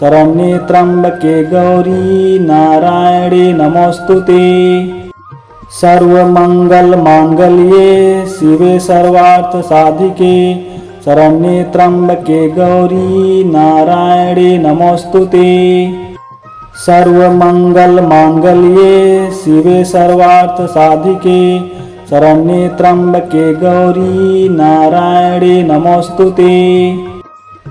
शरण्ये त्र्यम्बके गौरी नारायणे नमोऽस्तु ते सर्वमङ्गलमाङ्गल्ये शिवे सर्वार्थसाधिके शरण्ये त्र्यम्बके गौरी नारायणे नमोऽस्तु ते सर्वमङ्गलमाङ्गल्ये शिवे सर्वार्थसाधिके शरण्ये त्र्यम्बके गौरी नारायणे नमोऽस्तु ते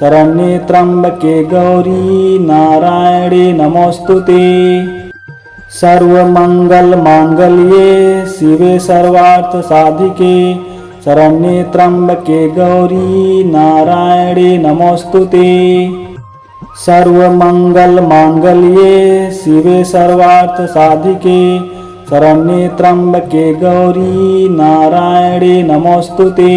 शरण्ये त्र्यंबके गौरी नारायणे नमोऽस्तु ते सर्वमङ्गलमाङ्गल्ये शिवे सर्वार्थसाधिके। शरण्ये त्र्यंबके गौरी नारायणे नमोऽस्तु ते सर्वमङ्गलमाङ्गल्ये शिवे सर्वार्थसाधिके। शरण्ये त्र्यंबके गौरी नारायणे नमोऽस्तु ते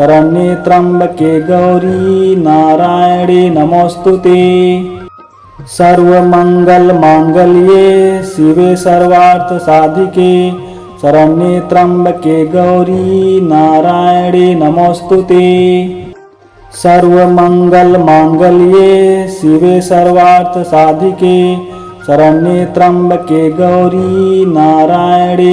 शरण्ये त्र्यंबके गौरी नारायणे नमोस्तुते। सर्वमङ्गलमाङ्गल्ये शिवे सर्वार्थसाधिके शरण्ये त्र्यंबके गौरी नारायणे नमोस्तुते। सर्वमङ्गलमाङ्गल्ये शिवे सर्वार्थसाधिके शरण्ये त्र्यंबके गौरी नारायणे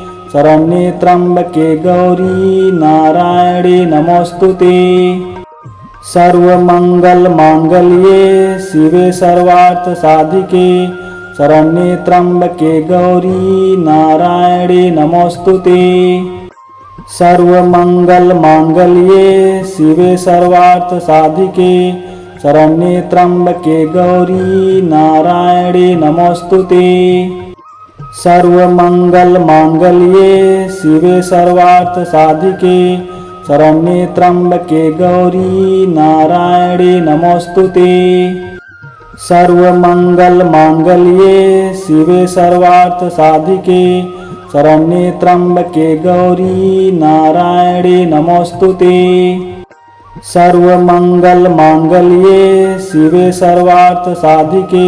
शरण्ये त्र्यम्बके गौरी नारायणे नमोऽस्तु ते सर्वमङ्गलमाङ्गल्ये शिवे सर्वार्थसाधिके। शरण्ये त्र्यम्बके गौरी नारायणे नमोऽस्तु ते सर्वमङ्गलमाङ्गल्ये शिवे सर्वार्थसाधिके। शरण्ये त्र्यम्बके गौरी नारायणे नमोऽस्तु ते सर्वमङ्गलमाङ्गल्ये शिवे सर्वार्थ साधिके शरण्ये त्र्यंबके गौरी नारायणे नमोऽस्तु ते। मांगल्ये शिवे सर्वार्थ साधिके शरण्ये त्र्यंबके गौरी नारायणे नमोऽस्तु ते। मांगल्ये शिवे सर्वार्थ साधिके